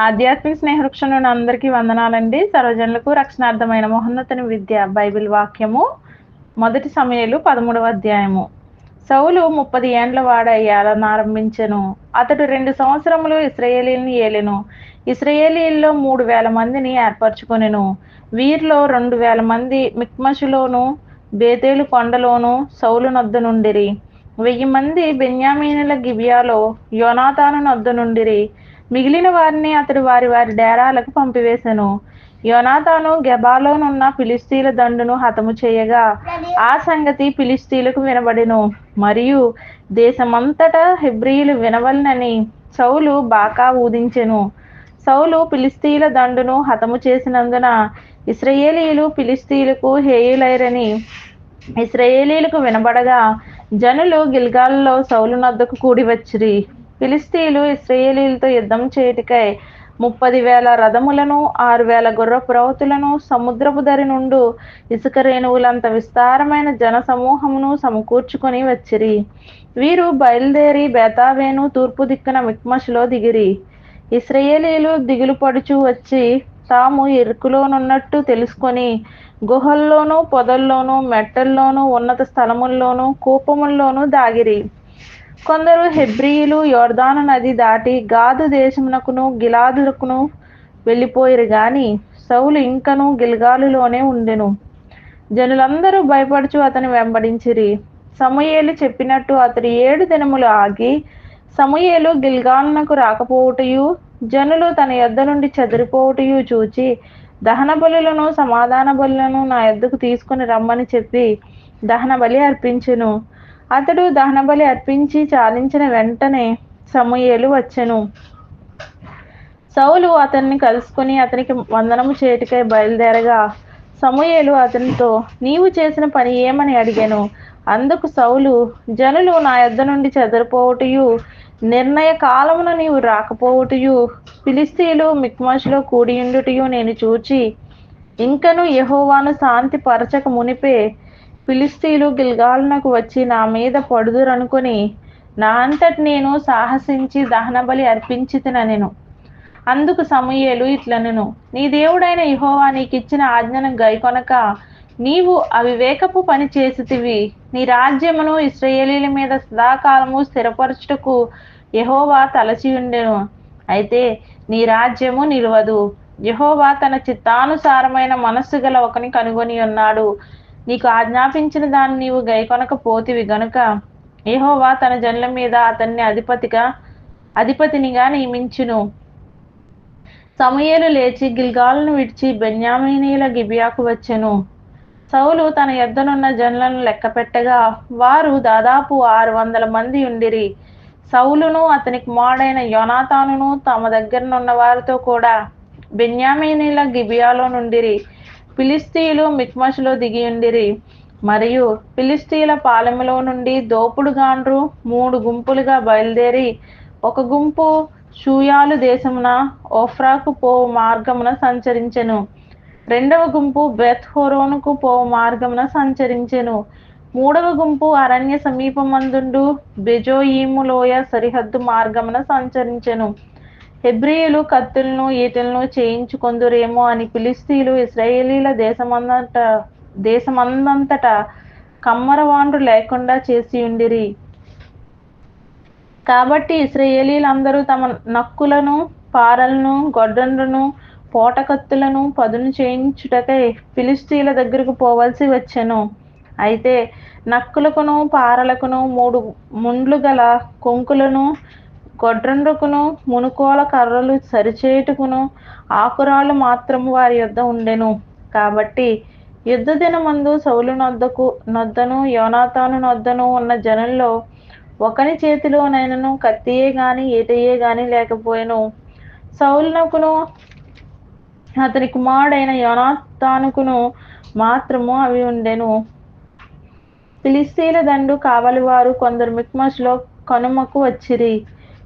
ఆధ్యాత్మిక స్నేహవృక్షణ అందరికీ వందనాలండి. సర్వజనులకు రక్షణార్థమైన మహోన్నతని విద్య బైబిల్ వాక్యము మొదటి సమయాలు పదమూడవ అధ్యాయము. సౌలు ముప్పది ఏండ్ల వాడ ఏలనారంభించెను అతడు రెండు సంవత్సరములు ఇస్రాయేలీని ఏలెను. ఇస్రాయేలీల్లో మూడు వేల మందిని ఏర్పరచుకొనెను. వీరిలో రెండు వేల మంది మిక్మషులోను బేతేలు కొండలోను సౌలు నొద్ద నుండిరి. వెయ్యి మంది బెన్యామీనుల గిబియాలో యోనాతాను నొద్ద నుండిరి. మిగిలిన వారిని అతడు వారి వారి డేరాలకు పంపివేశను యోనాతాను గెబాలోనున్న ఫిలిస్తీన్ల దండును హతము చేయగా ఆ సంగతి ఫిలిస్తీన్లకు వినబడెను. మరియు దేశమంతటా హెబ్రియులు వినవలనని సౌలు బాకా ఊదించెను. సౌలు ఫిలిస్తీన్ల దండును హతము చేసినందున ఇస్రాయేలీలు ఫిలిస్తీలకు హేయులైరని ఇస్రాయేలీలకు వినబడగా జనులు గిల్గాల్లో సౌలు నద్దకు కూడి వచ్చిరి. ఫిలిస్తీన్లు ఇస్రాయేలీలతో యుద్ధం చేయుటకై ముప్పది వేల రథములను ఆరు వేల గుర్రపురవతులను సముద్రపు దరి నుండు ఇసుక రేణువులంత విస్తారమైన జన సమూహమును సమకూర్చుకొని వచ్చిరి. వీరు బయలుదేరి బేతావేను తూర్పు దిక్కున మిక్మష్లో దిగిరి. ఇస్రాయేలీలు దిగులు పడుచు వచ్చి తాము ఇరుకులోనున్నట్టు తెలుసుకొని గుహల్లోనూ పొదల్లోనూ మెట్టల్లోనూ ఉన్నత స్థలముల్లోనూ కూపముల్లోనూ దాగిరి. కొందరు హెబ్రియులు యోర్దాను నది దాటి గాదు దేశమునకును గిలాదులకును వెళ్ళిపోయిరు గాని సౌలు ఇంకను గిల్గాలులోనే ఉండెను. జనులందరూ భయపడుచు అతను వెంబడించిరి. సమయేలు చెప్పినట్టు అతడు ఏడు దినములు ఆగి సమయేలు గిల్గాలునకు రాకపోవుటయు జనులు తన యొద్ద నుండి చెదిరిపోవుటయు చూచి దహన బలులను సమాధాన బలులను నా యొద్దకు తీసుకుని రమ్మని చెప్పి దహన బలి అర్పించెను. అతడు దహనబలి అర్పించి చాలించిన వెంటనే సమూయేలు వచ్చెను. సౌలు అతన్ని కలుసుకుని అతనికి వందనము చేటికై బయలుదేరగా సమూయేలు అతనితో నీవు చేసిన పని ఏమని అడిగాను? అందుకు సౌలు జనులు నా యొద్ద నుండి చెదరిపోవుటయు నిర్ణయ కాలమున నీవు రాకపోవుటయు ఫిలిస్తీలు మిక్మాష్లో కూడియుండుటయు నేను చూచి ఇంకను యహోవాను శాంతి పరచక మునిపే ఫిలిస్తీన్లు గిల్గాల్నకు వచ్చి నా మీద పడుదురనుకొని నా అంతటి నేను సాహసించి దహనబలి అర్పించి నేను. అందుకు సమూయేలు ఇట్లనెను నీ దేవుడైన యహోవా నీకు ఇచ్చిన ఆజ్ఞను గైకొనక నీవు అవివేకపు పని చేసితివి. నీ రాజ్యమును ఇస్రయేలీల మీద సదాకాలము స్థిరపరచుటకు యహోవా తలచి ఉండెను అయితే నీ రాజ్యము నిలవదు. యహోవా తన చిత్తానుసారమైన మనస్సు గల ఒకని కనుగొని ఉన్నాడు నీకు ఆజ్ఞాపించిన దాన్ని నీవు గైకొనక పోతివి గనుక ఏహోవా తన జనుల మీద అతన్ని అధిపతిగా అధిపతినిగా నియమించును. సమయలు లేచి గిల్గాలను విడిచి బెన్యామినీల గిబియాకు వచ్చెను. సౌలు తన యొద్దనున్న జనులను లెక్కపెట్టగా వారు దాదాపు ఆరు వందల మంది ఉండిరి. సౌలును అతని కుమారుడైన యోనాతానును తమ దగ్గరనున్న వారితో కూడా బెన్యామీనీల గిబియాలో నుండిరి. ఫిలిస్తీయులు మిక్మషులో దిగి ఉండిరి. మరియు ఫిలిస్తీన్ల పాలెములో నుండి దోపుడుగాండ్రు మూడు గుంపులుగా బయలుదేరి ఒక గుంపు షూయాలు దేశమున ఓఫ్రాకు పోవు మార్గమున సంచరించెను. రెండవ గుంపు బెత్ హోరోనుకు పోవు మార్గమున సంచరించెను. మూడవ గుంపు అరణ్య సమీపమందుండు బెజోయీము లోయ సరిహద్దు మార్గమున సంచరించెను. హెబ్రియులు కత్తులను ఈటలను చేయించుకొందురేమో అని ఫిలిస్తీన్లు ఇస్రాయేలీల దేశమందట దేశమందంతట కమ్మరవాండ్రు లేకుండా చేసి ఉండిరి. కాబట్టి ఇస్రాయేలీలందరూ తమ నక్కులను పారలను గొడ్డలను పోటకత్తులను పదును చేయించుటకై ఫిలిస్తీన్ల దగ్గరకు పోవలసి వచ్చెను. అయితే నక్కులకును పారలకును మూడు ముండ్లు గల కొంకులను గొడ్రండుకును మునుకోల కర్రలు సరిచేయుటకును ఆకురాళ్ళు మాత్రము వారి యొద్ద ఉండెను. కాబట్టి యుద్ధ దినమందు సౌలు నొద్దకు నొద్దను యోనాతాను నొద్దను ఉన్న జనంలో ఒకని చేతిలోనైనను కత్తియే గాని ఏటయే గాని లేకపోయాను. సౌలునకును అతని కుమారుడైన యోనాతానుకును మాత్రము అవి ఉండెను. ఫిలిస్తీన్ల దండు కావలి వారు కొందరు మిక్మస్లో కనుమకు వచ్చిరి.